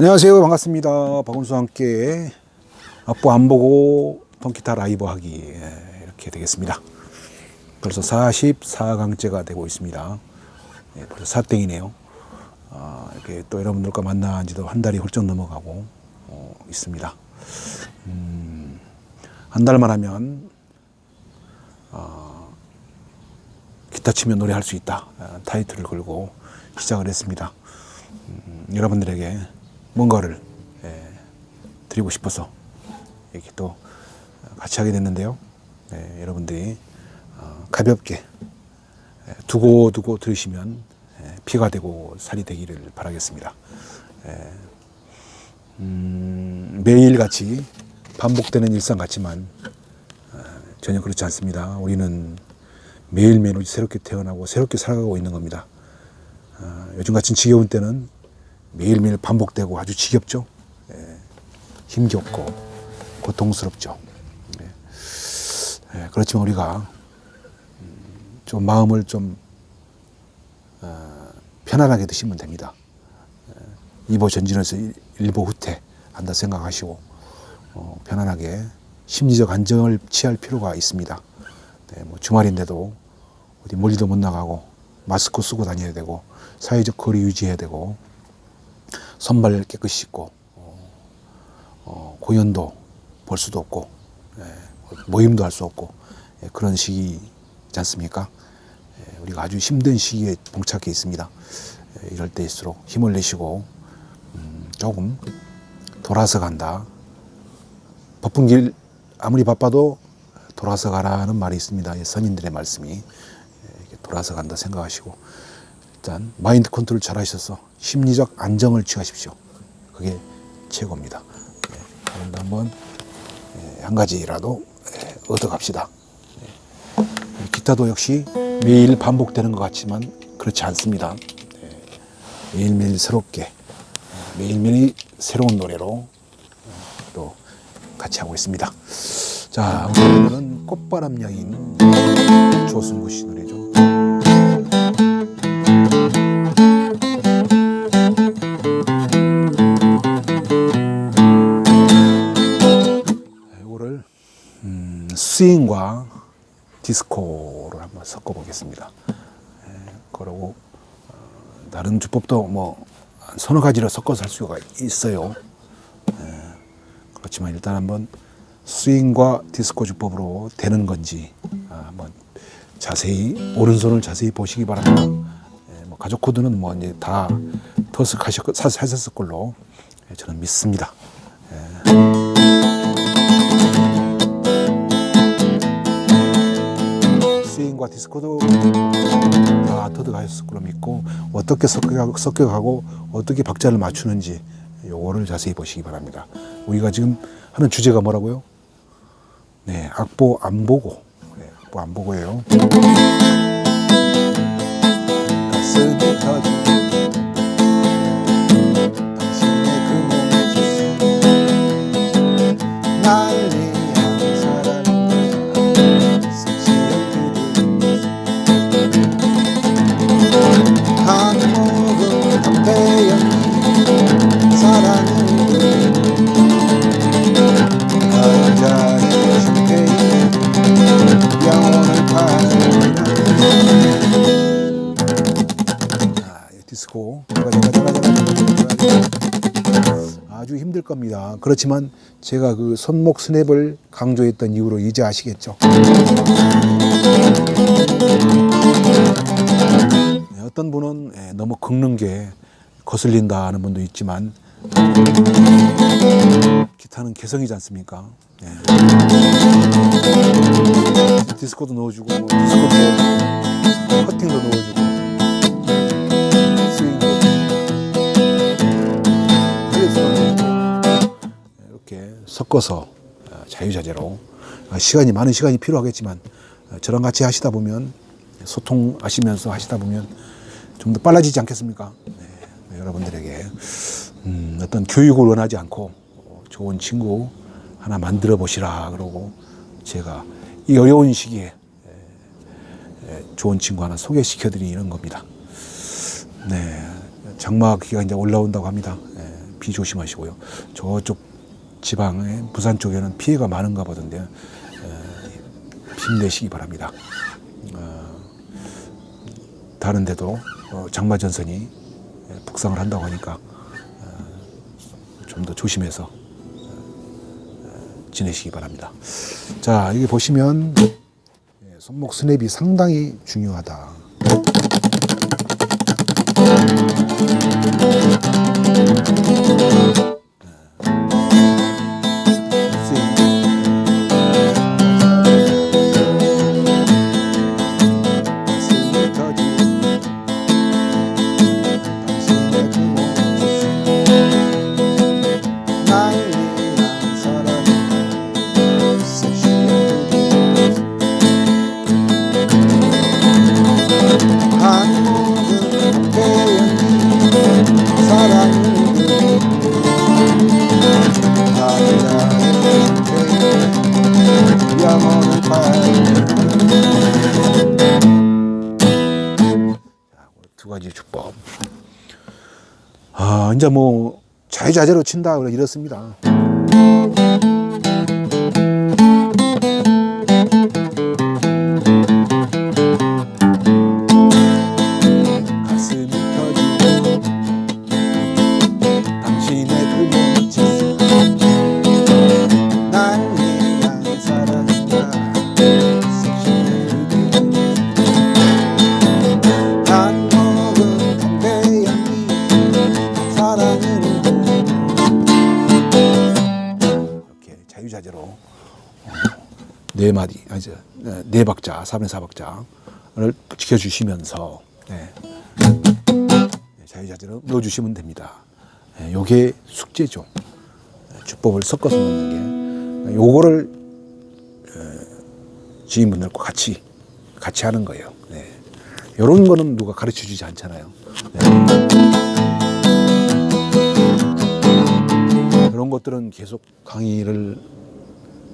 안녕하세요. 반갑습니다. 박원수와 함께 악보 안 보고 통기타 라이브 하기 예, 이렇게 되겠습니다. 벌써 44강째가 되고 있습니다. 예, 벌써 사땡이네요. 아, 이렇게 또 여러분들과 만난 지도 한 달이 훌쩍 넘어가고 어, 있습니다. 음, 한 달만 하면 어, 기타 치면 노래할 수 있다 아, 타이틀을 걸고 시작을 했습니다. 음, 여러분들에게 뭔가를 예, 드리고 싶어서 이렇게 또 같이 하게 됐는데요. 예, 여러분들이 어, 가볍게 예, 두고 두고 들으시면 예, 피가 되고 살이 되기를 바라겠습니다. 예, 음, 매일 같이 반복되는 일상 같지만 어, 전혀 그렇지 않습니다. 우리는 매일매일 새롭게 태어나고 새롭게 살아가고 있는 겁니다. 어, 요즘 같은 지겨운 때는 매일매일 반복되고 아주 지겹죠. 예, 힘겹고 고통스럽죠. 예. 예, 그렇지만 우리가 음, 좀 마음을 좀 어, 편안하게 드시면 됩니다. 예, 이보 전진에서 일- 일보 후퇴 한다 생각하시고 어, 편안하게 심리적 안정을 취할 필요가 있습니다. 네, 뭐 주말인데도 어디 멀리도 못 나가고 마스크 쓰고 다녀야 되고 사회적 거리 유지해야 되고 손발 깨끗이 씻고 어, 어, 공연도 볼 수도 없고 예, 모임도 할 수 없고 예, 그런 시기지 않습니까? 예, 우리가 아주 힘든 시기에 봉착해 있습니다. 예, 이럴 때일수록 힘을 내시고 음, 조금 돌아서 간다. 바쁜 길 아무리 바빠도 돌아서 가라는 말이 있습니다. 이 선인들의 말씀이 예, 돌아서 간다 생각하시고 일단 마인드 컨트롤 잘 하셔서 심리적 안정을 취하십시오. 그게 최고입니다. 예, 그런데 한번 예, 한 가지라도 예, 얻어갑시다. 예. 기타도 역시 매일 반복되는 것 같지만 그렇지 않습니다. 예, 매일매일 새롭게 예, 매일매일 새로운 노래로 어, 또 같이 하고 있습니다. 자, 오늘은 꽃바람 여인 조승구 씨 노래죠. 스윙과 디스코를 한번 섞어 보겠습니다. 예, 그러고 어, 다른 주법도 뭐 서너 가지를 섞어서 할 수가 있어요. 예, 그렇지만 일단 한번 스윙과 디스코 주법으로 되는 건지 아, 한번 자세히 오른손을 자세히 보시기 바랍니다. 예, 뭐 가족 코드는 뭐 이제 다 터득하셨 하셨을 걸로 예, 저는 믿습니다. 스윙과 디스코도 다 터득하셨을 걸로 믿고 어떻게 섞여가고, 섞여가고 어떻게 박자를 맞추는지 요거를 자세히 보시기 바랍니다. 우리가 지금 하는 주제가 뭐라고요? 네, 악보 안 보고 네, 악보 안 보고예요. 겁니다. 그렇지만 제가 그 손목 스냅을 강조했던 이유로 이제 아시겠죠? 네, 어떤 분은 예, 너무 긁는 게 거슬린다 하는 분도 있지만 기타는 개성이지 않습니까? 예. 디스코도 넣어주고 뭐 디스코도 커팅도 넣어주고 섞어서 어, 자유자재로 어, 시간이 많은 시간이 필요하겠지만 어, 저랑 같이 하시다 보면 소통하시면서 하시다 보면 좀 더 빨라지지 않겠습니까? 네, 네, 여러분들에게 음, 어떤 교육을 원하지 않고 어, 좋은 친구 하나 만들어 보시라 그러고 제가 이 어려운 시기에 좋은 친구 하나 소개시켜 드리는 겁니다. 네, 장마 기가 이제 올라온다고 합니다. 예, 비 조심하시고요. 저쪽 지방에 부산 쪽에는 피해가 많은가 보던데 힘내시기 바랍니다. 어, 다른 데도 어, 장마 전선이 북상을 한다고 하니까 좀 더 조심해서 어, 지내시기 바랍니다. 자, 여기 보시면 예, 손목 스냅이 상당히 중요하다. 주법. 아, 이제 뭐 자유자재로 친다 그래 이렇습니다. 아니 저, 네, 네 박자 3의 4박자를 지켜주시면서 네. 네, 자유자재로 넣어주시면 됩니다. 네, 요게 숙제죠. 네, 주법을 섞어서 넣는 게 요거를 어, 지인분들과 같이 같이 하는 거예요. 네. 이런 거는 누가 가르쳐 주지 않잖아요. 네. 이런 것들은 계속 강의를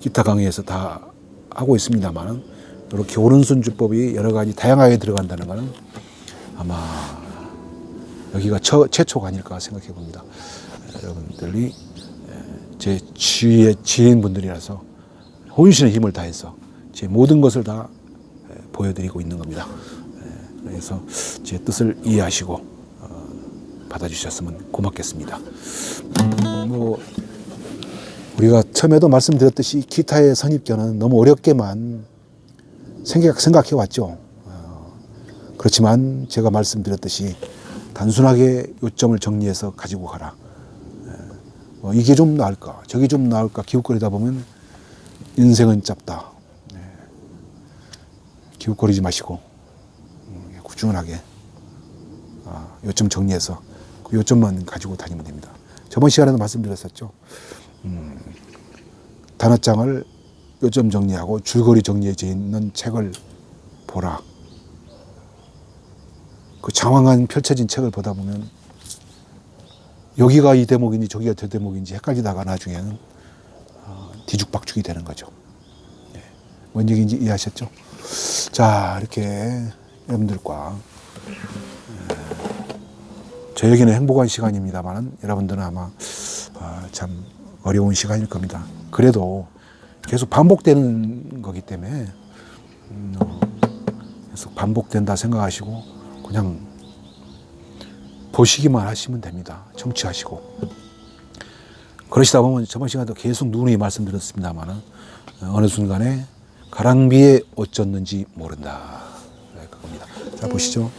기타 강의에서 다 하고 있습니다만 이렇게 오른손 주법이 여러 가지 다양하게 들어간다는 것은 아마 여기가 처, 최초가 아닐까 생각해 봅니다. 여러분들이 제 주위의 지인분들이라서 혼신의 힘을 다해서 제 모든 것을 다 보여드리고 있는 겁니다. 그래서 제 뜻을 이해하시고 어, 받아주셨으면 고맙겠습니다. 뭐 우리가 처음에도 말씀드렸듯이 기타의 선입견은 너무 어렵게만 생각, 생각해 왔죠. 어, 그렇지만 제가 말씀드렸듯이 단순하게 요점을 정리해서 가지고 가라. 에, 뭐 이게 좀 나을까, 저게 좀 나을까 기웃거리다 보면 인생은 짧다. 네. 기웃거리지 마시고 음, 꾸준하게 아, 요점 정리해서 그 요점만 가지고 다니면 됩니다. 저번 시간에도 말씀드렸었죠. 음, 단어장을 요점 정리하고 줄거리 정리해져 있는 책을 보라. 그 장황한 펼쳐진 책을 보다 보면 여기가 이 대목인지 저기가 저 대목인지 헷갈리다가 나중에는 어, 뒤죽박죽이 되는 거죠. 네. 뭔 얘기인지 이해하셨죠? 자, 이렇게 여러분들과 저에게는 행복한 시간입니다만 여러분들은 아마 아, 참 어려운 시간일 겁니다. 그래도 계속 반복되는 거기 때문에 음, 어, 계속 반복된다 생각하시고 그냥 보시기만 하시면 됩니다. 청취하시고 그러시다 보면 저번 시간에도 계속 누누이 말씀드렸습니다만 어느 순간에 가랑비에 어쩌는지 모른다. 네, 그겁니다. 자 보시죠.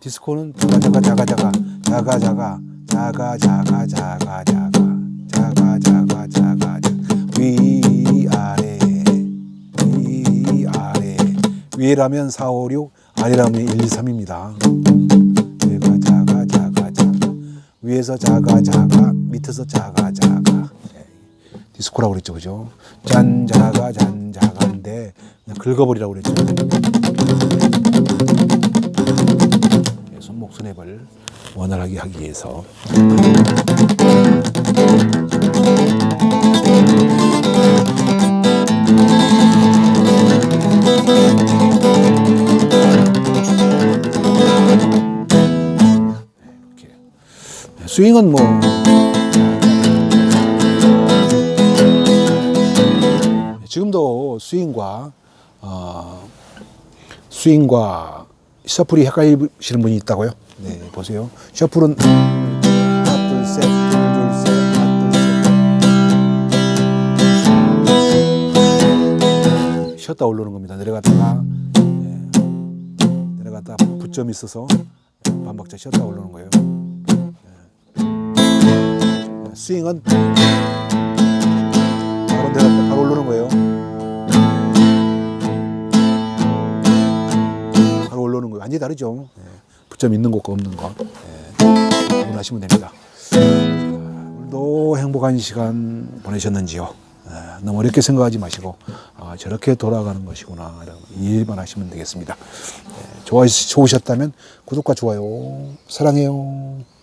디스코는 자가 자가 자가 자가 자가 자가 자가 자가 자가 자가 위라면 4, 5, 6 아래라면 1, 2, 3입니다. 위가 자가 자가 자가 위에서 자가 자가 밑에서 자가 자가 디스코라고 그랬죠 그죠? 짠 자가 잔 그냥 긁어버리라고 그랬죠. 예, 손목 스냅을 원활하게 하기 위해서 스윙은 뭐 지금도 스윙과 어, 스윙과 셔플이 헷갈리시는 분이 있다고요? 네, 보세요. 셔플은 하나 둘 셋 둘 셋 하나 둘 셋 쉬었다 올라오는 겁니다. 내려갔다가 네, 내려갔다가 부점이 있어서 반박자 쉬었다 올라오는 거예요. 네. 스윙은 바로 내려갔다 바로 올라오는 거예요. 바로 올라오는 거예요. 완전히 다르죠. 예. 부점 있는 것과 없는 것. 예. 구분하시면 됩니다. 자, 오늘도 행복한 시간 보내셨는지요? 예, 너무 어렵게 생각하지 마시고 아, 저렇게 돌아가는 것이구나 이해만 하시면 되겠습니다. 예, 좋아 좋으셨다면 구독과 좋아요 사랑해요.